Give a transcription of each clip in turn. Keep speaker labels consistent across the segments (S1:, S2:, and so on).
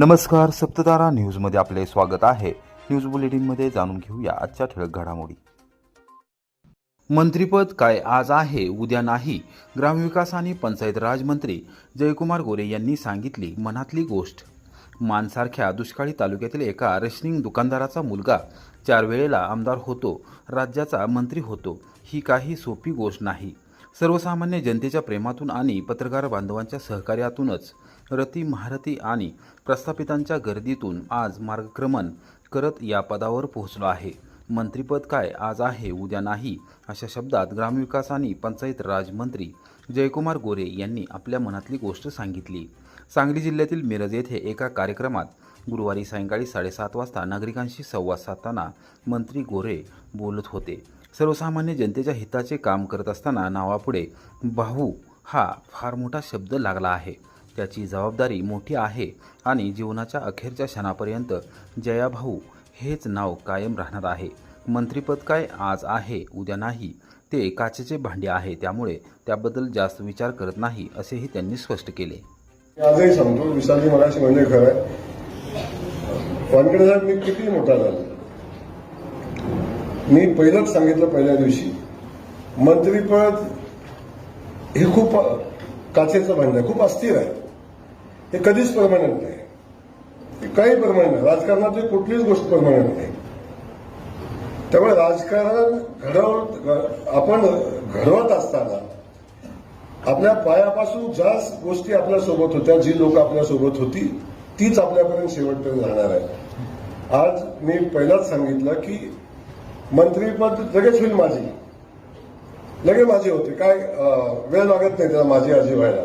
S1: नमस्कार सप्ततारा न्यूजमध्ये आपले स्वागत आहे. न्यूज बुलेटिनमध्ये जाणून घेऊया आजच्या ठळक घडामोडी. मंत्रीपद काय आज आहे उद्या नाही ग्रामविकास आणि पंचायत राज मंत्री जयकुमार गोरे यांनी सांगितली मनातली गोष्ट. मानसारख्या दुष्काळी तालुक्यातील एका रेशनिंग दुकानदाराचा मुलगा चार वेळेला आमदार होतो राज्याचा मंत्री होतो ही काही सोपी गोष्ट नाही. सर्वसामान्य जनतेच्या प्रेमातून आणि पत्रकार बांधवांच्या सहकार्यातूनच रती महारथी आणि प्रस्थापितांच्या गर्दीतून आज मार्गक्रमण करत या पदावर पोहोचलो आहे. मंत्रीपद काय आज आहे उद्या नाही अशा शब्दात ग्रामविकास आणि पंचायत राज मंत्री जयकुमार गोरे यांनी आपल्या मनातली गोष्ट सांगितली. सांगली जिल्ह्यातील मिरज येथे एका कार्यक्रमात गुरुवारी सायंकाळी साडेसात वाजता नागरिकांशी संवाद साधताना मंत्री गोरे बोलत होते. सर्वसामान्य जनतेच्या हिताचे काम करत असताना नावापुढे भाऊ हा फार मोठा शब्द लागला आहे. त्याची जबाबदारी मोठी आहे आणि जीवनाच्या अखेरच्या क्षणापर्यंत जयाभाऊ हेच नाव कायम राहणार आहे. मंत्रीपद काय आज आहे उद्या नाही ते काचेचे भांडे आहे त्यामुळे त्याबद्दल जास्त विचार करत नाही असेही त्यांनी स्पष्ट केले.
S2: आजही सांगतो विशालजी मगाशी म्हणजे खरं आहे. कॉन्फिडन्स मी किती मोठा झालो. मी पहिलंच सांगितलं पहिल्या दिवशी मंत्रीपद हे खूप काचेचं भांड आहे खूप अस्थिर आहे. हे कधीच परमनंट नाही. काही परमनंट नाही. राजकारणातली कुठलीच गोष्ट परमनंट नाही. त्यामुळे राजकारण घडव आपण घडवत असताना आपल्या पायापासून ज्या गोष्टी आपल्यासोबत होत्या जी लोक आपल्यासोबत होती तीच आपल्यापर्यंत शेवटपर्यंत राहणार आहे आज मी पहिलाच सांगितलं की मंत्रीपद लगेच होईल माझी. लगेच माझी होते. काय वेळ लागत नाही त्याला माझी आजी व्हायला.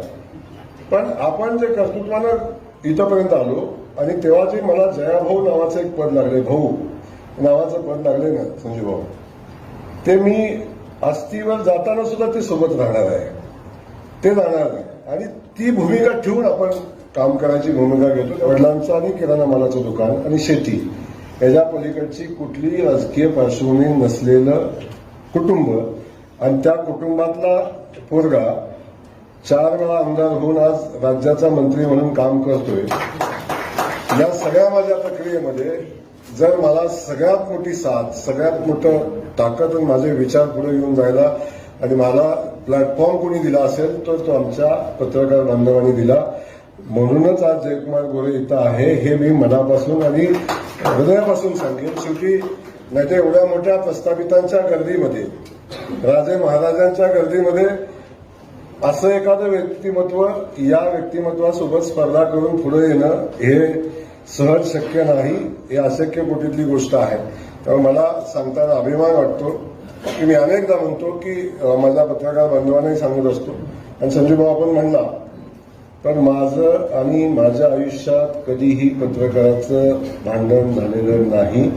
S2: पण आपण जे कर्तृत्वानं इथंपर्यंत आलो आणि तेव्हा जे मला जयाभाऊ नावाचं एक पद लागले भाऊ नावाचं पद लागले ना संजू भाऊ ते मी आस्थीवर जाताना सुद्धा ते सोबत राहणार आहे. ते जाणार नाही. आणि ती भूमिका ठेवून आपण काम करायची भूमिका घेतो. वडिलांचं आणि किराणा मालाचं दुकान आणि शेती. याच्या पलीकडची कुठलीही राजकीय पार्श्वभूमी नसलेलं कुटुंब आणि त्या कुटुंबातला पोरगा चार वेळा आमदार होऊन आज राज्याचा मंत्री म्हणून काम करतोय. या सगळ्या माझ्या प्रक्रियेमध्ये जर मला सगळ्यात मोठी साथ सगळ्यात मोठं ताकद आणि माझे विचार पुढे येऊन जायला आणि मला प्लॅटफॉर्म कोणी दिला असेल तर तो आमच्या पत्रकार बांधवांनी दिला. म्हणूनच आज जयकुमार गोरे इथं आहे हे मी मनापासून आणि हृदयापासून सांगेन. शेवटी नाही एवढ्या मोठ्या प्रस्थापितांच्या गर्दीमध्ये राजे महाराजांच्या गर्दीमध्ये असं एखादं व्यक्तिमत्व या व्यक्तिमत्वासोबत स्पर्धा करून पुढे येणं हे सहज शक्य नाही हे अशक्य कोटीतली गोष्ट आहे. त्यामुळे मला सांगताना अभिमान वाटतो. की मी अनेकदा म्हणतो की माझ्या पत्रकार बांधवांनाही सांगत असतो. आणि संजू भाऊ आपण म्हणला पण माझं आणि माझ्या आयुष्यात कधीही पत्रकाराचं भांडण झालेलं नाही.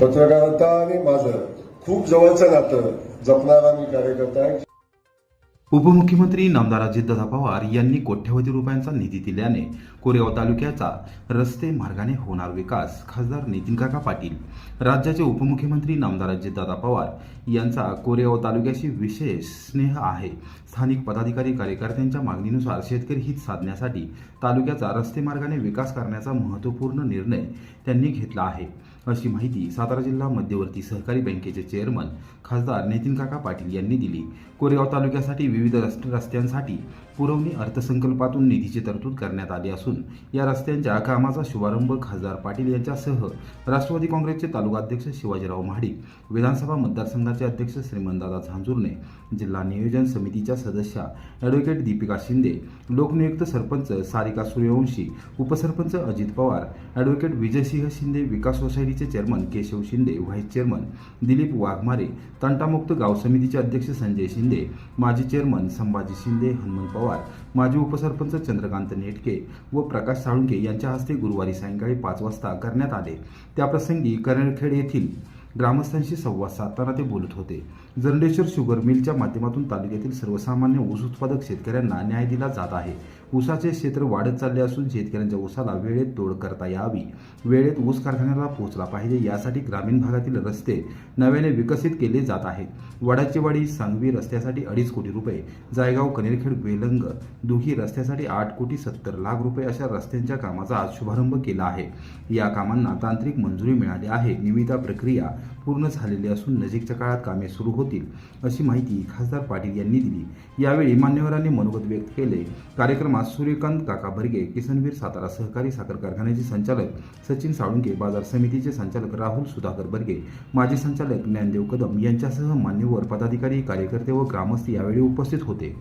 S2: पत्रकारिता आणि माझं खूप जवळचं नातं जपणारा मी कार्यकर्ता आहे.
S1: उपमुख्यमंत्री नामदार अजितदादा पवार यांनी कोट्यवधी रुपयांचा निधी दिल्याने कोरेगाव तालुक्याचा रस्ते मार्गाने होणार विकास खासदार नितीन काका पाटील राज्याचे उपमुख्यमंत्री नामदार अजितदादा पवार यांचा कोरेगाव तालुक्याशी विशेष स्नेह आहे. स्थानिक पदाधिकारी कार्यकर्त्यांच्या मागणीनुसार शेतकरी हित साधण्यासाठी तालुक्याचा रस्ते मार्गाने विकास करण्याचा महत्त्वपूर्ण निर्णय त्यांनी घेतला आहे. अशी माहिती सातारा जिल्हा मध्यवर्ती सहकारी बँकेचे चेअरमन खासदार नितीन काका पाटील यांनी दिली. कोरेगाव तालुक्यासाठी विविध रस्त्यांसाठी पुरवणी अर्थसंकल्पातून निधीची तरतूद करण्यात आली असून या रस्त्यांच्या कामाचा शुभारंभ खासदार पाटील यांच्यासह राष्ट्रवादी काँग्रेसचे तालुका अध्यक्ष शिवाजीराव महाडिक विधानसभा मतदारसंघाचे अध्यक्ष श्रीमंतदादा झांजुर्णे जिल्हा नियोजन समितीच्या सदस्या ॲडव्होकेट दीपिका शिंदे लोकनियुक्त सरपंच सारिका सूर्यवंशी उपसरपंच अजित पवार ॲडव्होकेट विजयसिंह शिंदे विकास सोसायटीचे chairman Keshav Shinde vice chairman Dilip Waghmare तंटामुक्त गाव समितीचे अध्यक्ष संजय शिंदे माजी चेअरमन संभाजी शिंदे हनुमंत पवार माजी उपसरपंच चंद्रकांत नेटके व प्रकाश साळुंके यांच्या हस्ते गुरुवारी सायंकाळी पाच वाजता करण्यात आले. त्याप्रसंगी करणखेड येथील ग्रामस्थांशी संवाद साधताना ते बोलत होते. जरंडेश्वर शुगर मिलच्या माध्यमातून तालुक्यातील सर्वसामान्य ऊस उत्पादक शेतकऱ्यांना न्याय दिला जात आहे. ऊसाचे क्षेत्र वाढत चालले असून शेतकऱ्यांच्या ऊसाला वेळेत तोड करता यावी. वेळेत ऊस कारखान्याला पोहोचला पाहिजे यासाठी ग्रामीण भागातील रस्ते नव्याने विकसित केले जात आहेत. वडाचेवाडी सांगवी रस्त्यासाठी अडीच कोटी रुपये जायगाव कनेरखेड वेलंग दुही रस्त्यासाठी आठ कोटी सत्तर लाख रुपये अशा रस्त्यांच्या कामाचा आज शुभारंभ केला आहे. या कामांना तांत्रिक मंजुरी मिळाली आहे. निविदा प्रक्रिया पूर्ण झालेली असून नजीकच्या काळात कामे सुरू होतील अशी माहिती खासदार पाटील यांनी दिली. यावेळी मान्यवरांनी मनोगत व्यक्त केले. कार्यक्रमात सूर्यकांत काका बर्गे किसनवीर सातारा सहकारी साखर कारखान्याचे संचालक सचिन साळुंके बाजार समितीचे संचालक राहुल सुधाकर बर्गे माजी संचालक ज्ञानदेव कदम यांच्यासह मान्यवर पदाधिकारी कार्यकर्ते व ग्रामस्थ यावेळी उपस्थित होते.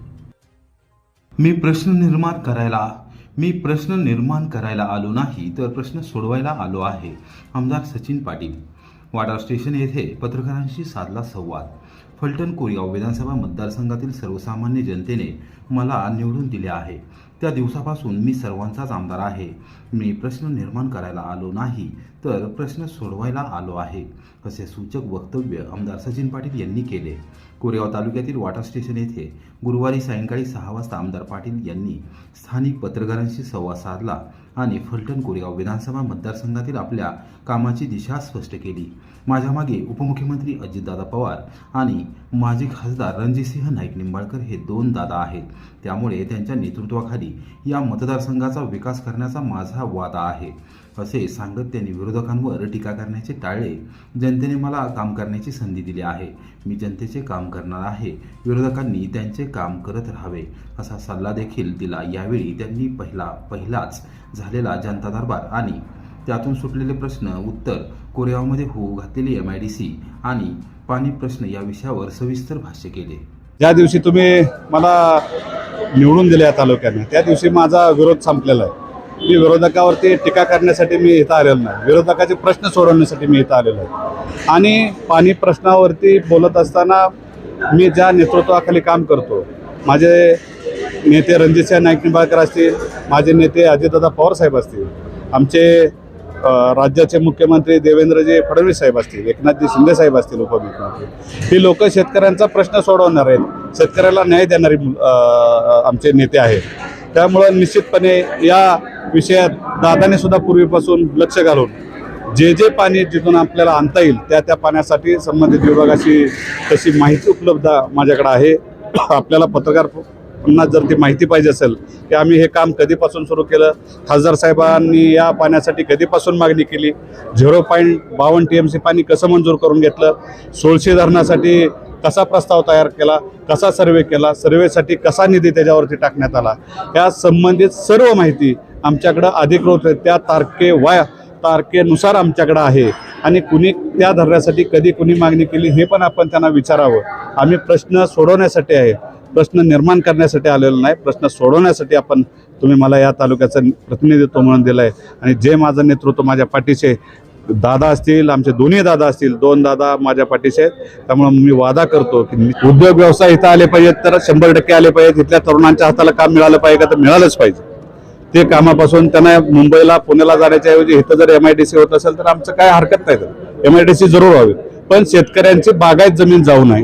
S1: मी प्रश्न निर्माण करायला मी प्रश्न निर्माण करायला आलो नाही तर प्रश्न सोडवायला आलो आहे. आमदार सचिन पाटील. वाडा स्टेशन येथे पत्रकारांशी साधला संवाद. फलटण कोरेगाव विधानसभा मतदारसंघातील सर्वसामान्य जनतेने मला निवडून दिले आहे. त्या दिवसापासून मी सर्वांचाच आमदार आहे. मी प्रश्न निर्माण करायला आलो नाही तर प्रश्न सोडवायला आलो आहे असे सूचक वक्तव्य आमदार सचिन पाटील यांनी केले. कोरेगाव तालुक्यातील वाटा स्टेशन येथे गुरुवारी सायंकाळी सहा वाजता आमदार पाटील यांनी स्थानिक पत्रकारांशी संवाद साधला आणि फलटण कोरेगाव विधानसभा मतदारसंघातील आपल्या कामाची दिशा स्पष्ट केली. माझ्यामागे उपमुख्यमंत्री अजितदादा पवार आणि माजी खासदार रणजितसिंह नाईक निंबाळकर हे दोन दादा आहेत. त्यामुळे त्यांच्या नेतृत्वाखाली या मतदारसंघाचा विकास करण्याचा माझा वादा आहे. असे सांगत त्यांनी विरोधकांवर टीका करण्याचे टाळले जनतेने मला काम करण्याची संधी दिली आहे. मी जनतेचे काम करणार आहे. विरोधकांनी त्यांचे काम करत राहावे असा सल्ला देखील दिला. यावेळी त्यांनी पहिला पहिलाच झालेला जनता दरबार आणि त्यातून सुटलेले प्रश्न उत्तर कोरेगावमध्ये होऊ घातलेली एम आय डी सी आणि पाणी प्रश्न या विषयावर सविस्तर भाष्य केले.
S3: ज्या दिवशी तुम्ही मला निवडून दिले या तालुक्याने त्या दिवशी माझा विरोध संपलेला आहे. मी विरोधकावरती टीका करण्यासाठी मी इथं आलेलो नाही. विरोधकाचे प्रश्न सोडवण्यासाठी मी इथं आलेलो आहे. आणि पाणी प्रश्नावरती बोलत असताना मी ज्या नेतृत्वाखाली काम करतो माझे नेते रणजितसिंह नाईक निंबाळकर असतील माझे नेते अजितदादा पवार साहेब असतील आमचे राज्याचे मुख्यमंत्री देवेंद्रजी फडणवीस साहेब असतील एकनाथजी शिंदे साहेब असतील उपमुख्यमंत्री ही लोक शेतकऱ्यांचा प्रश्न सोडवणार आहेत शेतकऱ्याला न्याय देणारी आमचे नेते आहेत. त्यामुळं निश्चितपणे या विषयात दादाने सुद्धा पूर्वीपासून लक्ष घालून जे जे पाणी जिथून आपल्याला आणता येईल त्या त्या पाण्यासाठी संबंधित विभागाची तशी माहिती उपलब्ध माझ्याकडे आहे. आपल्याला पत्रकार पुन्हा जर ती माहिती पाहिजे असेल की आम्ही हे काम कधीपासून सुरू केलं खासदार साहेबांनी या पाण्यासाठी कधीपासून मागणी केली झिरो पॉईंट बावन्न टी एम सी पाणी कसं मंजूर करून घेतलं सोळशे धरणासाठी कसा प्रस्ताव तयार केला कसा सर्वे केला सर्वेसाठी कसा निधी त्याच्यावरती टाकण्यात आला या संबंधित सर्व माहिती आमच्याकडं अधिकृत त्या तारखे वाय तारखेनुसार आमच्याकडं आहे आणि कुणी त्या धरण्यासाठी कधी कुणी मागणी केली हे पण आपण त्यांना विचारावं. आम्ही प्रश्न सोडवण्यासाठी आहे. प्रश्न निर्माण करण्यासाठी आलेलो नाही. प्रश्न सोडवण्यासाठी आपण तुम्ही मला या तालुक्याचं प्रतिनिधित्व म्हणून दिलं आहे आणि जे माझं नेतृत्व माझ्या पाठीचे दादा असतील आमचे दोन्ही दादा असतील दोन दादा माझ्या पाठीचे आहेत. त्यामुळे मी वादा करतो की उद्योग व्यवसाय इथं आले पाहिजेत तर शंभर टक्के आले पाहिजेत. इथल्या तरुणांच्या हाताला काम मिळालं पाहिजे का तर मिळालंच पाहिजे. ते कामापासून त्यांना मुंबईला पुण्याला जाण्याच्या ऐवजी इथं जर एम आय डी सी होत असेल तर आमचं काय हरकत नाही. तर एम आय डी सी जरूर व्हावी. पण शेतकऱ्यांची बागायत जमीन जाऊ नये.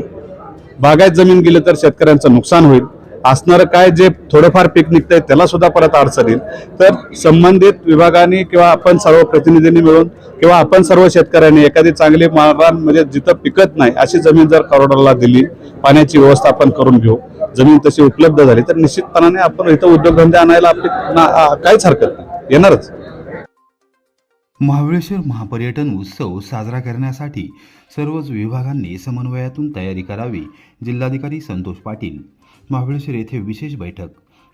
S3: बागायत जमीन गेली तर शेतकऱ्यांचं नुकसान होईल. असणारं काय जे थोडंफार पीक निघतंय त्याला सुद्धा परत अडचण येईल. तर संबंधित विभागाने किंवा आपण सर्व प्रतिनिधींनी मिळून किंवा आपण सर्व शेतकऱ्यांनी एखादी चांगली मालरान म्हणजे जिथं पिकत नाही अशी जमीन जर करोडाला दिली पाण्याची व्यवस्था आपण करून घेऊ जमीन तशी उपलब्ध झाली तर निश्चितपणाने आपण इथं उद्योगधंदे आणायला आपली काहीच हरकत नाही. येणारच.
S1: महाबळेश्वर महापर्यटन उत्सव साजरा करण्यासाठी सर्वच विभागांनी समन्वयातून तयारी करावी जिल्हाधिकारी संतोष पाटील. महाबळेश्वर येथे विशेष बैठक.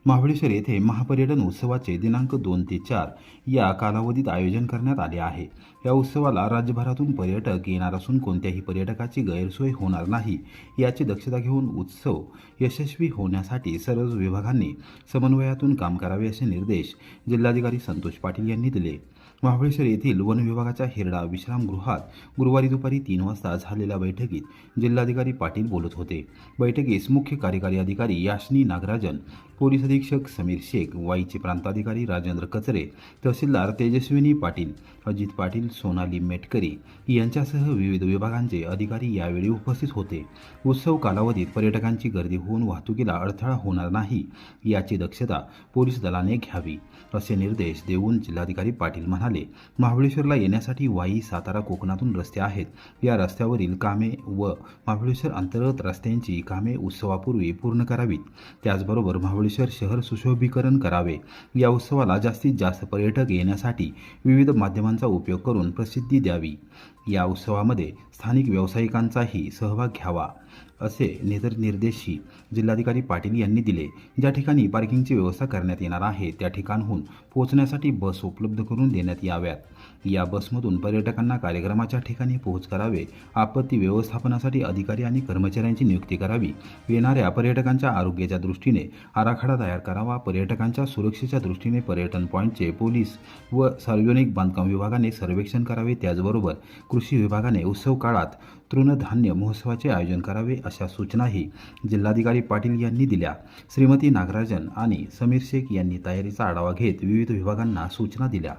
S1: महाबळेश्वर येथे महापर्यटन उत्सवाचे दिनांक दोन ते चार या कालावधीत आयोजन करण्यात आले आहे. या उत्सवाला राज्यभरातून पर्यटक येणार असून कोणत्याही पर्यटकाची गैरसोय होणार नाही याची दक्षता घेऊन उत्सव यशस्वी होण्यासाठी सर्वच विभागांनी समन्वयातून काम करावे असे निर्देश जिल्हाधिकारी संतोष पाटील यांनी दिले. महाबळेश्वर येथील वन विभागाच्या हिरडा विश्रामगृहात गुरुवारी दुपारी तीन वाजता झालेल्या बैठकीत जिल्हाधिकारी पाटील बोलत होते. बैठकीस मुख्य कार्यकारी अधिकारी याशनी नागराजन पोलीस अधीक्षक समीर शेख वाईचे प्रांताधिकारी राजेंद्र कचरे तहसीलदार तेजस्विनी पाटील अजित पाटील सोनाली मेटकरी यांच्यासह विविध विभागांचे अधिकारी यावेळी उपस्थित होते. उत्सव कालावधीत पर्यटकांची गर्दी होऊन वाहतुकीला अडथळा होणार नाही याची दक्षता पोलीस दलाने घ्यावी असे निर्देश देऊन जिल्हाधिकारी पाटील म्हणाले. महाबळेश्वरला येण्यासाठी वाई सातारा कोकणातून रस्ते आहेत. या रस्त्यावरील कामे व महाबळेश्वर अंतर्गत रस्त्यांची कामे उत्सवापूर्वी पूर्ण करावीत. त्याचबरोबर महाबळेश्वर शहर सुशोभीकरण करावे. या उत्सवाला जास्तीत जास्त पर्यटक येण्यासाठी विविध माध्यमांचा उपयोग करून प्रसिद्धी द्यावी. या उत्सवामध्ये स्थानिक व्यावसायिकांचाही सहभाग घ्यावा. असे निर्देशही जिल्हाधिकारी पाटील यांनी दिले. ज्या ठिकाणी पार्किंगची व्यवस्था करण्यात येणार आहे त्या ठिकाणहून पोहोचण्यासाठी बस उपलब्ध करून देण्यात याव्यात. या बसमधून पर्यटकांना कार्यक्रमाच्या ठिकाणी पोहोच करावे आपत्ती व्यवस्थापनासाठी अधिकारी आणि कर्मचाऱ्यांची नियुक्ती करावी. येणाऱ्या पर्यटकांच्या आरोग्याच्या दृष्टीने आराखडा तयार करावा पर्यटकांच्या सुरक्षेच्या दृष्टीने पर्यटन पॉईंटचे पोलीस व सार्वजनिक बांधकाम विभागाने सर्वेक्षण करावे. त्याचबरोबर कृषी विभागाने उत्सव काळात तृणधान्य महोत्सवाचे आयोजन करावे अशा सूचनाही जिल्हाधिकारी पाटील यांनी दिल्या. श्रीमती नागराजन आणि समीर शेख यांनी तयारीचा आढावा घेत विविध विभागांना सूचना दिल्या.